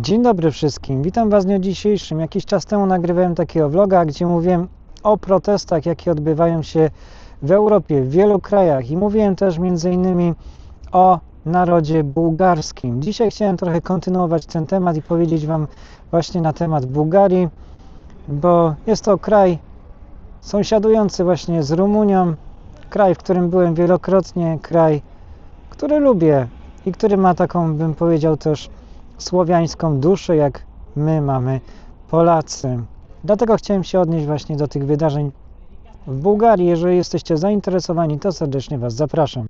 Dzień dobry wszystkim, witam Was w dniu dzisiejszym. Jakiś czas temu nagrywałem takiego vloga, gdzie mówiłem o protestach, jakie odbywają się w Europie, w wielu krajach i mówiłem też innymi o narodzie bułgarskim. Dzisiaj chciałem trochę kontynuować ten temat i powiedzieć Wam właśnie na temat Bułgarii, bo jest to kraj sąsiadujący właśnie z Rumunią, kraj, w którym byłem wielokrotnie, kraj, który lubię i który ma taką, bym powiedział też, słowiańską duszę, jak my mamy Polacy. Dlatego chciałem się odnieść właśnie do tych wydarzeń w Bułgarii. Jeżeli jesteście zainteresowani, to serdecznie Was zapraszam.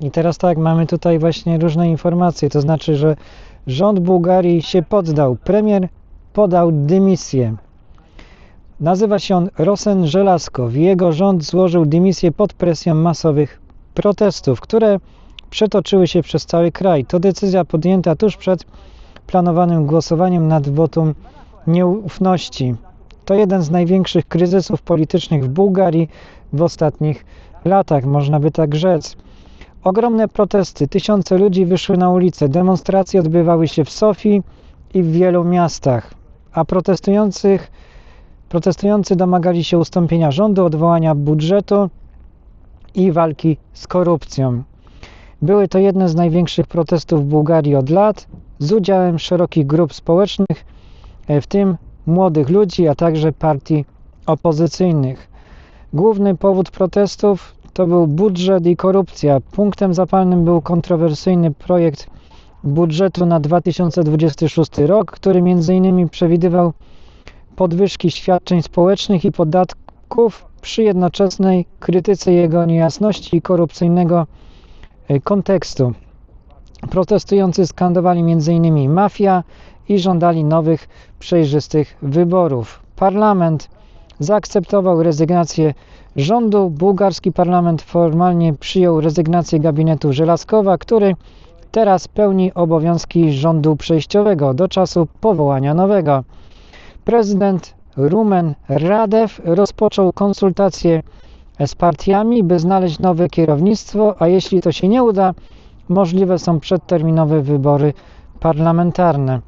I teraz tak, mamy tutaj właśnie różne informacje, to znaczy, że rząd Bułgarii się poddał. Premier podał dymisję. Nazywa się on Rosen Żelazkow. Jego rząd złożył dymisję pod presją masowych protestów, które przetoczyły się przez cały kraj. To decyzja podjęta tuż przed planowanym głosowaniem nad wotum nieufności. To jeden z największych kryzysów politycznych w Bułgarii w ostatnich latach, można by tak rzec. Ogromne protesty, tysiące ludzi wyszły na ulice, demonstracje odbywały się w Sofii i w wielu miastach, a protestujących Protestujący domagali się ustąpienia rządu, odwołania budżetu i walki z korupcją. Były to jedne z największych protestów w Bułgarii od lat, z udziałem szerokich grup społecznych, w tym młodych ludzi, a także partii opozycyjnych. Główny powód protestów to był budżet i korupcja. Punktem zapalnym był kontrowersyjny projekt budżetu na 2026 rok, który m.in. przewidywał podwyżki świadczeń społecznych i podatków przy jednoczesnej krytyce jego niejasności i korupcyjnego kontekstu. Protestujący skandowali m.in. mafia i żądali nowych, przejrzystych wyborów. Parlament zaakceptował rezygnację rządu. Bułgarski parlament formalnie przyjął rezygnację gabinetu Żelazkowa, który teraz pełni obowiązki rządu przejściowego do czasu powołania nowego. Prezydent Rumen Radew rozpoczął konsultacje z partiami, by znaleźć nowe kierownictwo, a jeśli to się nie uda, możliwe są przedterminowe wybory parlamentarne.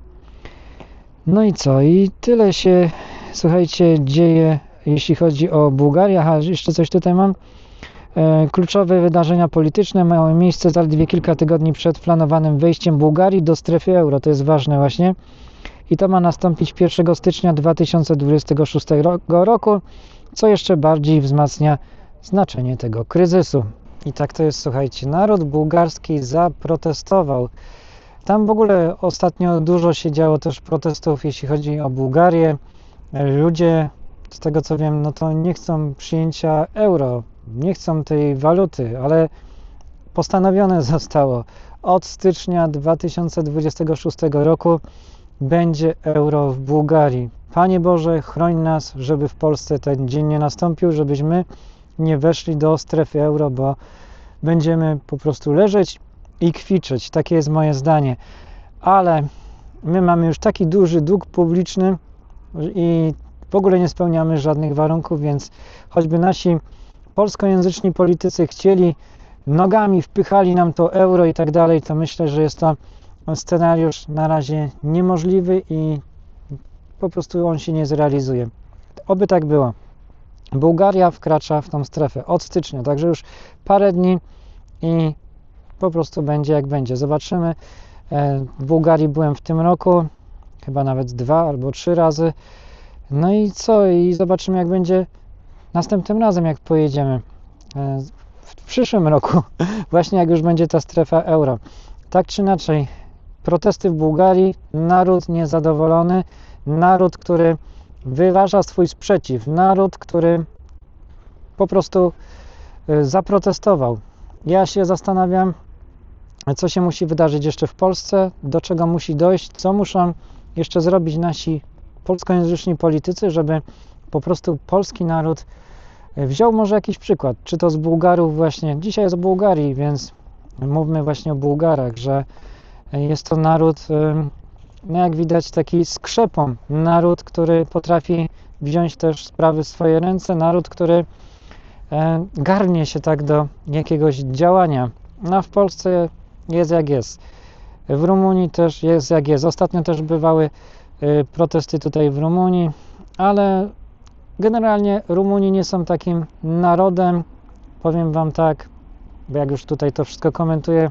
No i co? I tyle się, słuchajcie, dzieje, jeśli chodzi o Bułgarię. Aha, jeszcze coś tutaj mam. E, kluczowe wydarzenia polityczne mają miejsce zaledwie kilka tygodni przed planowanym wejściem Bułgarii do strefy euro. To jest ważne właśnie i to ma nastąpić 1 stycznia 2026 roku, co jeszcze bardziej wzmacnia znaczenie tego kryzysu. I tak to jest, słuchajcie, naród bułgarski zaprotestował. Tam w ogóle ostatnio dużo się działo też protestów, jeśli chodzi o Bułgarię. Ludzie, z tego co wiem, no to nie chcą przyjęcia euro, nie chcą tej waluty, ale postanowione zostało od stycznia 2026 roku będzie euro w Bułgarii. Panie Boże, chroń nas, żeby w Polsce ten dzień nie nastąpił, żebyśmy nie weszli do strefy euro, bo będziemy po prostu leżeć i kwiczyć. Takie jest moje zdanie. Ale my mamy już taki duży dług publiczny i w ogóle nie spełniamy żadnych warunków, więc choćby nasi polskojęzyczni politycy chcieli nogami, wpychali nam to euro i tak dalej, to myślę, że jest to scenariusz na razie niemożliwy i po prostu on się nie zrealizuje. Oby tak było. Bułgaria wkracza w tą strefę od stycznia, także już parę dni i po prostu będzie jak będzie. Zobaczymy. E, w Bułgarii byłem w tym roku, chyba nawet dwa albo trzy razy. No i co? I zobaczymy, jak będzie następnym razem, jak pojedziemy. E, w przyszłym roku, właśnie jak już będzie ta strefa euro. Tak czy inaczej, protesty w Bułgarii, naród niezadowolony, naród, który wyraża swój sprzeciw, naród, który po prostu y, zaprotestował. Ja się zastanawiam, co się musi wydarzyć jeszcze w Polsce, do czego musi dojść, co muszą jeszcze zrobić nasi polskojęzyczni politycy, żeby po prostu polski naród y, wziął może jakiś przykład, czy to z Bułgarów właśnie, dzisiaj jest o Bułgarii, więc mówmy właśnie o Bułgarach, że jest to naród, no jak widać, taki skrzepą. Naród, który potrafi wziąć też sprawy w swoje ręce, naród, który e, garnie się tak do jakiegoś działania. No w Polsce jest jak jest. W Rumunii też jest jak jest. Ostatnio też bywały e, protesty tutaj w Rumunii, ale generalnie Rumuni nie są takim narodem, powiem Wam tak, bo jak już tutaj to wszystko komentuję,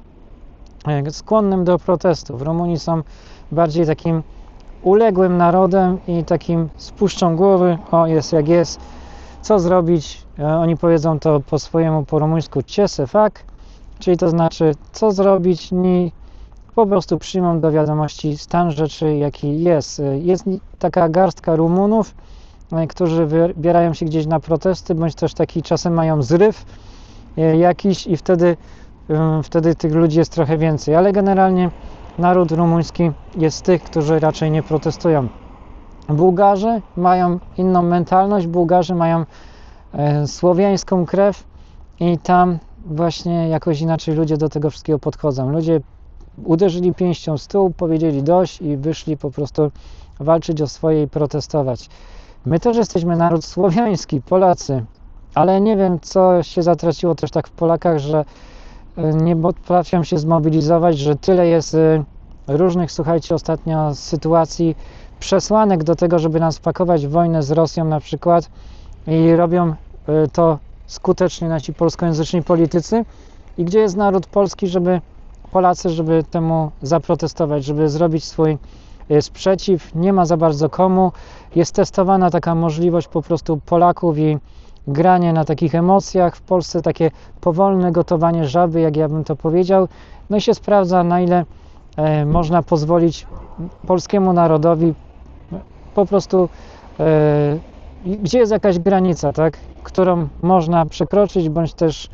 skłonnym do protestów. Rumuni są bardziej takim uległym narodem i takim spuszczą głowy, o jest jak jest, co zrobić, e, oni powiedzą to po swojemu po rumuńsku ciese fak, czyli to znaczy co zrobić, ni po prostu przyjmą do wiadomości stan rzeczy jaki jest. E, jest taka garstka Rumunów, e, którzy wybierają się gdzieś na protesty, bądź też taki czasem mają zryw jakiś i wtedy, wtedy tych ludzi jest trochę więcej, ale generalnie naród rumuński jest z tych, którzy raczej nie protestują. Bułgarzy mają inną mentalność, Bułgarzy mają e, słowiańską krew i tam właśnie jakoś inaczej ludzie do tego wszystkiego podchodzą. Ludzie uderzyli pięścią w stół, powiedzieli dość i wyszli po prostu walczyć o swoje i protestować. My też jesteśmy naród słowiański, Polacy, ale nie wiem, co się zatraciło też tak w Polakach, że nie potrafią się zmobilizować, że tyle jest e, różnych, słuchajcie, ostatnio sytuacji, przesłanek do tego, żeby nas wpakować w wojnę z Rosją na przykład i robią e, to skutecznie nasi polskojęzyczni politycy i gdzie jest naród polski, żeby Polacy, żeby temu zaprotestować, żeby zrobić swój sprzeciw. Nie ma za bardzo komu. Jest testowana taka możliwość po prostu Polaków i granie na takich emocjach. W Polsce takie powolne gotowanie żaby, jak ja bym to powiedział. No i się sprawdza, na ile e, można pozwolić polskiemu narodowi po prostu, e, gdzie jest jakaś granica, tak, którą można przekroczyć, bądź też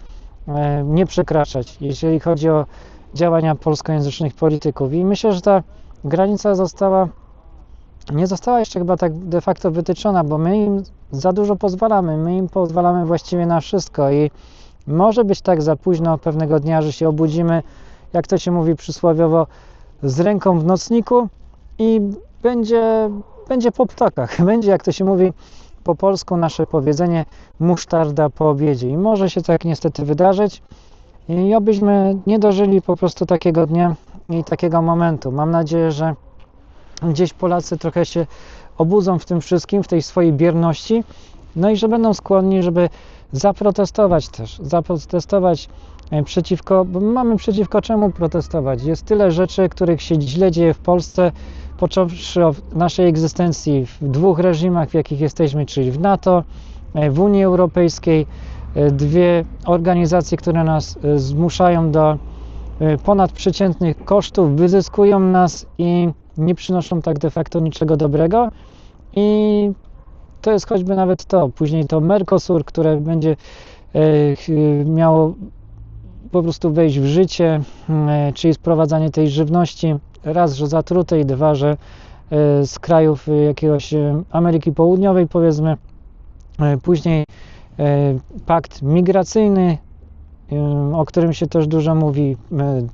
e, nie przekraczać, jeżeli chodzi o działania polskojęzycznych polityków. I myślę, że ta granica została nie została jeszcze chyba tak de facto wytyczona, bo my im za dużo pozwalamy, my im pozwalamy właściwie na wszystko i może być tak za późno pewnego dnia, że się obudzimy, jak to się mówi przysłowiowo, z ręką w nocniku i będzie, będzie po ptakach. Będzie, jak to się mówi po polsku, nasze powiedzenie musztarda po obiedzie. I może się tak niestety wydarzyć i obyśmy nie dożyli po prostu takiego dnia i takiego momentu. Mam nadzieję, że gdzieś Polacy trochę się obudzą w tym wszystkim, w tej swojej bierności, no i że będą skłonni, żeby zaprotestować też, zaprotestować e, przeciwko, bo mamy przeciwko czemu protestować. Jest tyle rzeczy, których się źle dzieje w Polsce, począwszy od naszej egzystencji w dwóch reżimach, w jakich jesteśmy, czyli w NATO, e, w Unii Europejskiej, e, dwie organizacje, które nas zmuszają do ponadprzeciętnych kosztów, wyzyskują nas i nie przynoszą tak de facto niczego dobrego. I to jest choćby nawet to, później to Mercosur, które będzie e, miało po prostu wejść w życie, e, czyli sprowadzanie tej żywności, raz, że zatrutej, dwa, że e, z krajów jakiegoś Ameryki Południowej powiedzmy, później pakt migracyjny, o którym się też dużo mówi,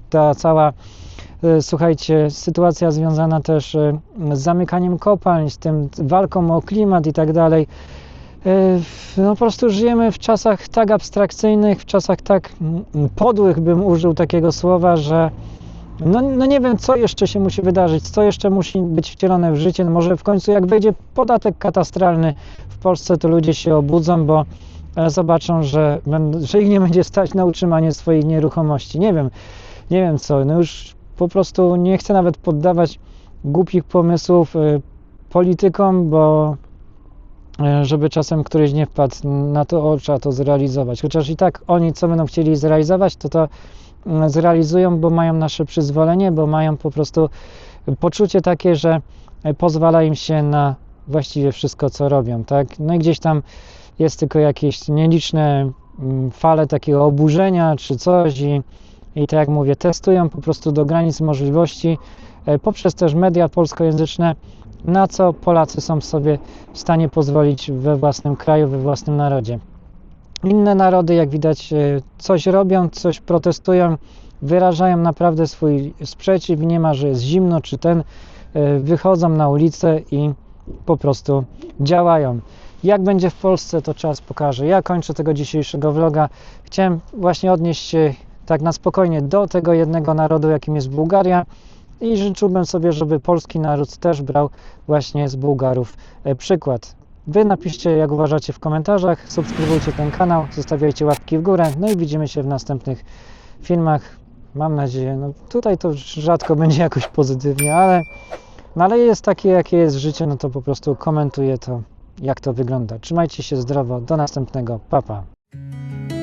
ta cała E, słuchajcie, sytuacja związana też e, z zamykaniem kopalń, z tym walką o klimat i tak dalej. E, no po prostu żyjemy w czasach tak abstrakcyjnych, w czasach tak podłych, bym użył takiego słowa, że no, no nie wiem, co jeszcze się musi wydarzyć, co jeszcze musi być wcielone w życie. No może w końcu, jak wejdzie podatek katastralny w Polsce, to ludzie się obudzą, bo zobaczą, że, że ich nie będzie stać na utrzymanie swojej nieruchomości. Nie wiem, nie wiem co. No już po prostu nie chcę nawet poddawać głupich pomysłów y, politykom, bo y, żeby czasem któryś nie wpadł na to, o, trzeba to zrealizować. Chociaż i tak oni, co będą chcieli zrealizować, to to y, zrealizują, bo mają nasze przyzwolenie, bo mają po prostu poczucie takie, że pozwala im się na właściwie wszystko, co robią, tak? No i gdzieś tam jest tylko jakieś nieliczne mm, fale takiego oburzenia czy coś i i tak jak mówię, testują po prostu do granic możliwości e, poprzez też media polskojęzyczne, na co Polacy są sobie w stanie pozwolić we własnym kraju, we własnym narodzie. Inne narody, jak widać, e, coś robią, coś protestują, wyrażają naprawdę swój sprzeciw. Nie ma, że jest zimno czy ten, e, wychodzą na ulicę i po prostu działają. Jak będzie w Polsce, to czas pokaże. Ja kończę tego dzisiejszego vloga. Chciałem właśnie odnieść się tak na spokojnie do tego jednego narodu, jakim jest Bułgaria. I życzyłbym sobie, żeby polski naród też brał właśnie z Bułgarów e, przykład. Wy napiszcie, jak uważacie w komentarzach, subskrybujcie ten kanał, zostawiajcie łapki w górę, no i widzimy się w następnych filmach. Mam nadzieję, no tutaj to rzadko będzie jakoś pozytywnie, ale, no ale jest takie, jakie jest życie, no to po prostu komentuję to, jak to wygląda. Trzymajcie się zdrowo, do następnego, papa. Pa.